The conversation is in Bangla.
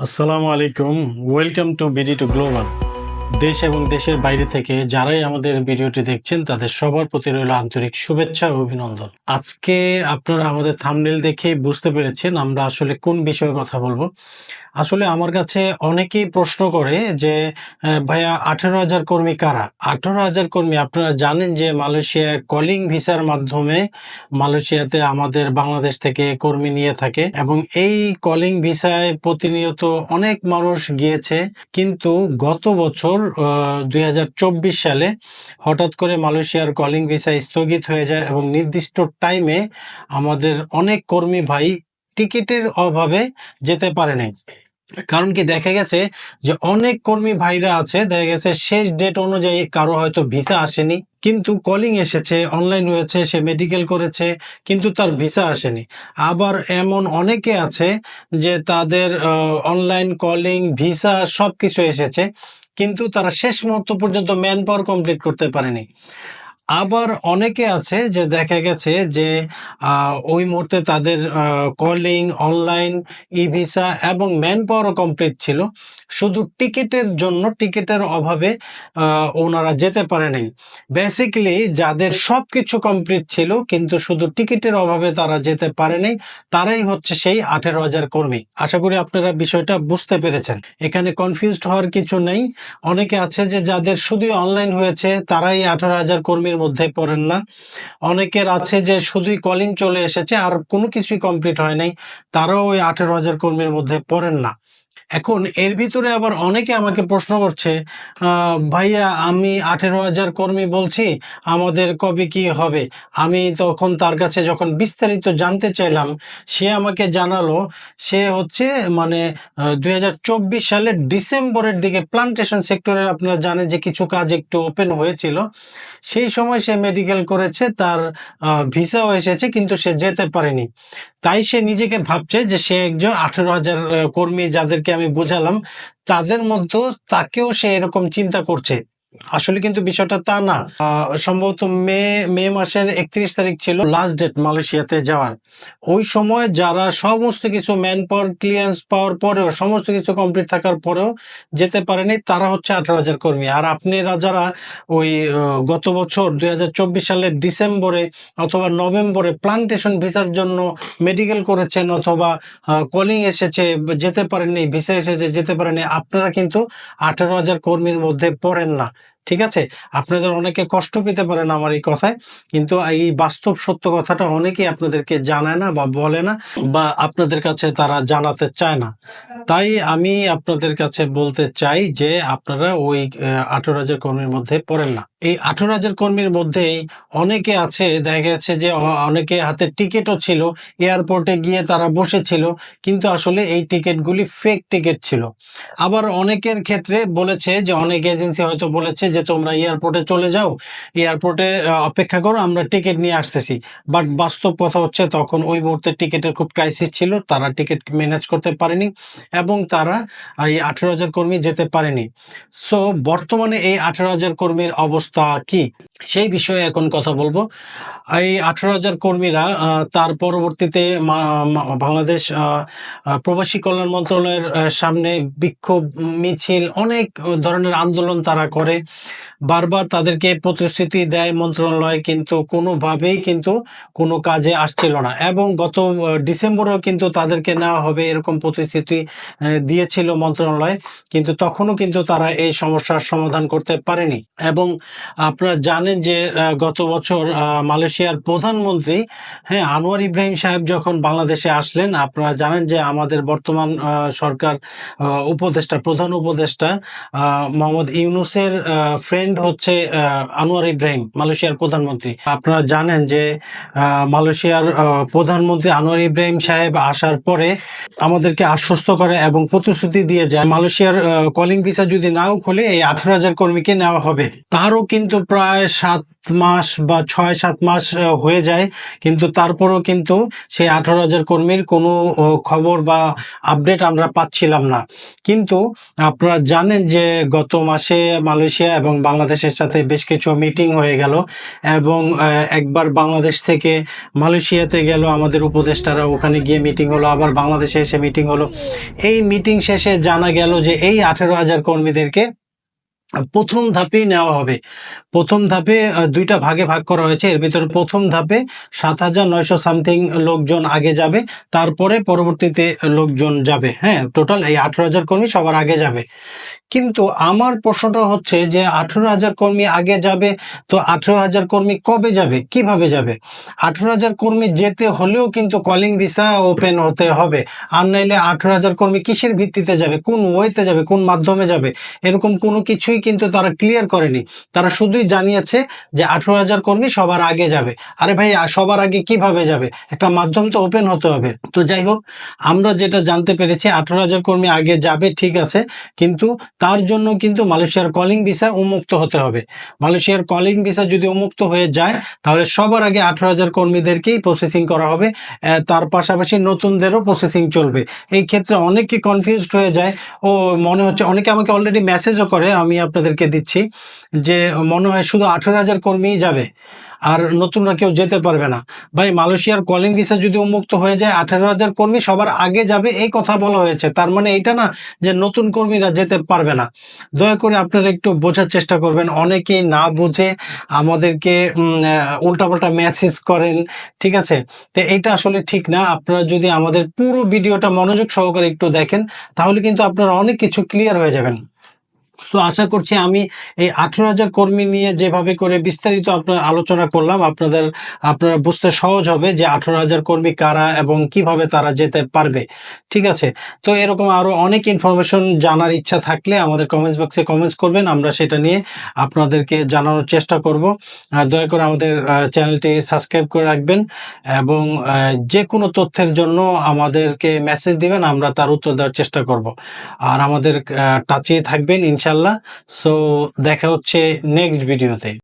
আসসালামু আলাইকুম welcome to BD to global দেশ এবং দেশের বাইরে থেকে যারাই আমাদের ভিডিওটি দেখছেন, তাদের সবার প্রতি রইল আন্তরিক শুভেচ্ছা ও অভিনন্দন। আজকে আপনারা আমাদের থামনেল দেখে বুঝতে পেরেছেন আমরা আসলে কোন বিষয়ে কথা বলব। আসলে আমার কাছে অনেকেই প্রশ্ন করে যে ভাইয়া আঠেরো হাজার কর্মী কারা? আঠেরো হাজার কর্মী, আপনারা জানেন যে মালয়েশিয়া কলিং ভিসার মাধ্যমে মালয়েশিয়াতে আমাদের বাংলাদেশ থেকে কর্মী নিয়ে থাকে এবং এই কলিং ভিসায় প্রতিনিয়ত অনেক মানুষ গিয়েছে। কিন্তু গত বছর দুই হাজার চব্বিশ সালে হঠাৎ করে মালয়েশিয়ার কলিং ভিসা স্থগিত হয়ে যায় এবং নির্দিষ্ট টাইমে আমাদের অনেক কর্মী ভাই টিকিটের অভাবে যেতে পারেনি কারণ কি, দেখা গেছে যে অনেক কর্মী ভাইরা আছে, দেখা গেছে শেষ ডেট অনুযায়ী কারও হয়তো ভিসা আসেনি, কিন্তু কলিং এসেছে অনলাইন হয়েছে, সে মেডিকেল করেছে, কিন্তু তার ভিসা আসেনি। আবার এমন অনেকে আছে যে তাদের অনলাইন কলিং ভিসা সব কিছু এসেছে। কিন্তু তারা শেষ মুহূর্ত পর্যন্ত ম্যান পাওয়ার কমপ্লিট করতে পারেনি। আবার অনেকে আছে যে দেখা গেছে যে ওই মুহূর্তে তাদের কলিং অনলাইন ই ভিসা এবং ম্যান পাওয়ারও কমপ্লিট ছিল। শুধু টিকিটের জন্য, টিকিটের অভাবে ওনারা যেতে পারেনি। বেসিক্যালি যাদের সব কিছু কমপ্লিট ছিল, কিন্তু শুধু টিকিটের অভাবে তারা যেতে পারেনি, তারাই হচ্ছে সেই আঠেরো হাজার কর্মী। আশা করি আপনারা বিষয়টা বুঝতে পেরেছেন। এখানে কনফিউজড হওয়ার কিছু নেই। অনেকে আছে যে যাদের শুধুই অনলাইন হয়েছে, তারাই আঠারো হাজার কর্মীর মধ্যে পড়েন না। অনেকের আছে যে শুধুই কলিং চলে এসেছে আর কোনো কিছুই কমপ্লিট হয় নাই। তারাও ওই আঠেরো হাজার কর্মীর মধ্যে পড়েন না। এখন এর ভিতরে আবার অনেকে আমাকে প্রশ্ন করছে ভাইয়া, আমি আঠেরো হাজার কর্মী বলছি, আমাদের কবে কি হবে? আমি তখন তার কাছে যখন বিস্তারিত জানতে চাইলাম, সে আমাকে জানালো, সে হচ্ছে মানে দুই হাজার চব্বিশ সালের ডিসেম্বরের দিকে প্লান্টেশন সেক্টরের, আপনারা জানেন যে কিছু কাজ একটু ওপেন হয়েছিল, সেই সময় সে মেডিকেল করেছে, তার ভিসাও এসেছে, কিন্তু সে যেতে পারেনি। তাই সে নিজেকে ভাবছে যে সে একজন আঠেরো হাজার কর্মী যাদেরকে আমি বোঝালাম তাদের মধ্যেও তাকেও সে এরকম চিন্তা করছে। আসলে কিন্তু বিষয়টা তা না। সম্ভবত মে মে মাসের একত্রিশ তারিখ ছিল লাস্ট ডেট মালয়েশিয়াতে যাওয়ার। ওই সময় যারা সমস্ত কিছু ম্যান পাওয়ার ক্লিয়ারেন্স পাওয়ার পরেও, সমস্ত কিছু কমপ্লিট থাকার পরেও যেতে পারেনি, তারা হচ্ছে আঠারো হাজার কর্মী। আর আপনারা যারা ওই গত বছর দুই হাজার চব্বিশ সালের ডিসেম্বরে অথবা নভেম্বরে প্লান্টেশন ভিসার জন্য মেডিকেল করেছেন অথবা কলিং এসেছে, যেতে পারেননি ভিসা এসেছে, যেতে পারেনি আপনারা কিন্তু আঠারো হাজার কর্মীর মধ্যে পড়েন না। ঠিক আছে? আপনাদের অনেকে কষ্ট পেতে পারেন আমার এই কথায়, কিন্তু এই বাস্তব সত্য কথাটা অনেকেই আপনাদেরকে জানায় না বা বলে না বা আপনাদের কাছে তারা জানাতে চায় না। তাই আমি আপনাদের কাছে বলতে চাই যে আপনারা ওই আঠারো হাজার কর্মীর মধ্যে পড়েন না। এই আঠারো হাজার কর্মীর মধ্যে অনেকে আছে, দেখা গেছে যে অনেকে হাতে টিকিটও ছিল, এয়ারপোর্টে গিয়ে তারা বসেছিল, কিন্তু আসলে এই টিকিটগুলি ফেক টিকিট ছিল। আবার অনেকের ক্ষেত্রে বলেছে যে, অনেক এজেন্সি হয়তো বলেছে যে তোমরা এয়ারপোর্টে চলে যাও এয়ারপোর্টে অপেক্ষা করো, আমরা টিকিট নিয়ে আসতেছি। বাট বাস্তব কথা হচ্ছে তখন ওই মুহূর্তে টিকিটের খুব ক্রাইসিস ছিল, তারা টিকিট ম্যানেজ করতে পারেনি এবং তারা এই আঠেরো হাজার কর্মী যেতে পারেনি। সো বর্তমানে এই আঠেরো হাজার কর্মীর অবস্থা কি? সেই বিষয়ে এখন কথা বলব। এই আঠারো হাজার কর্মীরা তার পরবর্তীতে বাংলাদেশ প্রবাসী কল্যাণ মন্ত্রণালয়ের সামনে বিক্ষোভ, মিছিল, অনেক ধরনের আন্দোলন তারা করে। বারবার তাদেরকে প্রতিশ্রুতি দেয় মন্ত্রণালয়, কিন্তু কোনোভাবেই কিন্তু কোনো কাজে আসছিল না। এবং গত ডিসেম্বরেও কিন্তু তাদেরকে নেওয়া হবে এরকম প্রতিশ্রুতি দিয়েছিল মন্ত্রণালয়, কিন্তু তখনও কিন্তু তারা এই সমস্যার সমাধান করতে পারেনি। এবং আপনারা জানেন যে গত বছর মালয়েশিয়ার প্রধানমন্ত্রী হ্যাঁ আনোয়ার ইব্রাহিম সাহেব যখন বাংলাদেশে আসলেন, আপনারা জানেন যে আমাদের বর্তমান সরকার উপদেষ্টা, প্রধান উপদেষ্টা মোহাম্মদ ইউনুসের ফ্রেন্ড হচ্ছে আনোয়ার ইব্রাহিম, মালয়েশিয়ার প্রধানমন্ত্রী। আপনারা জানেন যে মালয়েশিয়ার প্রধানমন্ত্রী আনোয়ার ইব্রাহিম সাহেব আসার পরে আমাদেরকে আশ্বস্ত করে এবং প্রতিশ্রুতি দিয়ে যায়, মালয়েশিয়ার কলিং ভিসা যদি নাও খুলে, এই আঠারো হাজার কর্মীকে নেওয়া হবে। তারও কিন্তু প্রায় সাত মাস বা ছয়, সাত মাস হয়ে যায়। কিন্তু তারপরও কিন্তু সেই আঠারো হাজার কর্মীর কোনো খবর বা আপডেট আমরা পাচ্ছিলাম না। কিন্তু আপনারা জানেন যে গত মাসে মালয়েশিয়া এবং বাংলাদেশের সাথে বেশ কিছু মিটিং হয়ে গেল এবং একবার বাংলাদেশ থেকে মালয়েশিয়াতে গেল আমাদের উপদেষ্টারা। ওখানে গিয়ে মিটিং হলো, আবার বাংলাদেশে এসে মিটিং হলো। এই মিটিং শেষে জানা গেল যে এই আঠেরো হাজার কর্মীদেরকে প্রথম ধাপেই নেওয়া হবে। প্রথম ধাপে দুইটা ভাগে ভাগ করা হয়েছে। এর ভিতরে প্রথম ধাপে সাত হাজার নয়শো সামথিং লোকজন আগে যাবে, তারপরে পরবর্তীতে লোকজন যাবে। হ্যাঁ টোটাল এই আঠেরো হাজার কর্মী সবার আগে যাবে। কিন্তু আমার প্রশ্নটা হচ্ছে যে আঠেরো হাজার কর্মী আগে যাবে, তো আঠেরো হাজার কর্মী কবে যাবে? কীভাবে যাবে? আঠেরো হাজার কর্মী যেতে হলেও কিন্তু কলিং ভিসা ওপেন হতে হবে। আর নাইলে আঠেরো হাজার কর্মী কিসের ভিত্তিতে যাবে? কোন ওয়েতে যাবে? কোন মাধ্যমে যাবে? এরকম কোনো কিছুই কিন্তু তারা ক্লিয়ার করেনি। তারা শুধুই জানিয়েছে যে আঠেরো হাজার কর্মী সবার আগে যাবে। আরে ভাই সবার আগে কীভাবে যাবে? একটা মাধ্যম তো ওপেন হতে হবে। তো যাই হোক, আমরা যেটা জানতে পেরেছি, আঠেরো হাজার কর্মী আগে যাবে, ঠিক আছে। কিন্তু তার জন্য কিন্তু মালয়েশিয়ার কলিং ভিসা উন্মুক্ত হতে হবে। মালয়েশিয়ার কলিং ভিসা যদি উন্মুক্ত হয়ে যায়, তাহলে সবার আগে আঠেরো হাজার কর্মীদেরকেই প্রসেসিং করা হবে। তার পাশাপাশি নতুনদেরও প্রসেসিং চলবে। এই ক্ষেত্রে অনেকে কনফিউজড হয়ে যায় ও মনে হচ্ছে, অনেকে আমাকে অলরেডি মেসেজও করে, আমি আপনাদেরকে দিচ্ছি যে মনে হয় শুধু আঠেরো হাজার কর্মীই যাবে। আর নতুনরা কেউ যেতে পারবে না। ভাই, মালয়েশিয়ার কলিং ভিসা যদি উন্মুক্ত হয়ে যায়, আঠেরো হাজার কর্মী সবার আগে যাবে, এই কথা বলা হয়েছে। তার মানে এইটা না যে নতুন কর্মীরা যেতে পারবে না। দয়া করে আপনারা একটু বোঝার চেষ্টা করবেন। অনেকেই না বুঝে আমাদেরকে উল্টাপাল্টা মেসেজ করেন, ঠিক আছে? তো এইটা আসলে ঠিক না। আপনারা যদি আমাদের পুরো ভিডিওটা মনোযোগ সহকারে একটু দেখেন, তাহলে কিন্তু আপনারা অনেক কিছু ক্লিয়ার হয়ে যাবেন। তো আশা করছি আমি এই আঠেরো হাজার কর্মী নিয়ে যেভাবে করে বিস্তারিত আপনার আলোচনা করলাম, আপনাদের, আপনারা বুঝতে সহজ হবে যে আঠেরো হাজার কর্মী কারা এবং কীভাবে তারা যেতে পারবে। ঠিক আছে? তো এরকম আরও অনেক ইনফরমেশন জানার ইচ্ছা থাকলে আমাদের কমেন্টস বক্সে কমেন্টস করবেন, আমরা সেটা নিয়ে আপনাদেরকে জানানোর চেষ্টা করব। দয়া করে আমাদের চ্যানেলটি সাবস্ক্রাইব করে রাখবেন এবং যে কোনো তথ্যের জন্য আমাদেরকে মেসেজ দিবেন, আমরা তার উত্তর দেওয়ার চেষ্টা করব। আর আমাদের টাচে থাকবেন ইনশাল্লাহ সো দেখা হচ্ছে নেক্সট ভিডিওতে